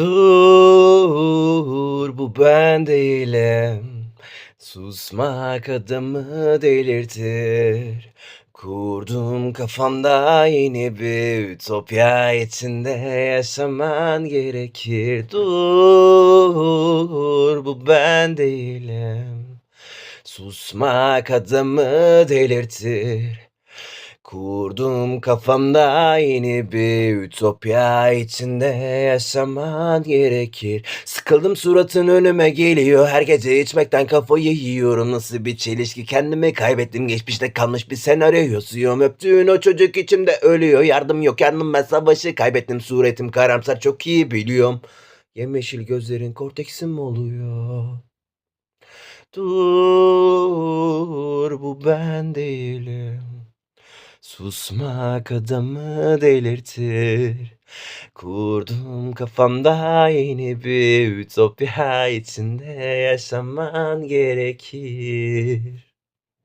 Dur bu ben değilim. Susmak adamı delirtir. Kurdum kafamda yeni bir ütopya içinde yaşaman gerekir. Dur bu ben değilim. Susmak adamı delirtir. Kurdum kafamda yeni bir ütopya içinde yaşaman gerekir. Sıkıldım suratın önüme geliyor. Her gece içmekten kafayı yiyorum. Nasıl bir çelişki kendimi kaybettim. Geçmişte kalmış bir senaryo yazıyorum. Öptüğün o çocuk içimde ölüyor. Yardım yok yardım ben savaşı kaybettim. Suretim karamsar çok iyi biliyorum. Yemyeşil gözlerin korteksim oluyor. Dur bu ben değilim. Susmak adamı delirtir. Kurdum kafamda yeni bir ütopya içinde yaşaman gerekir.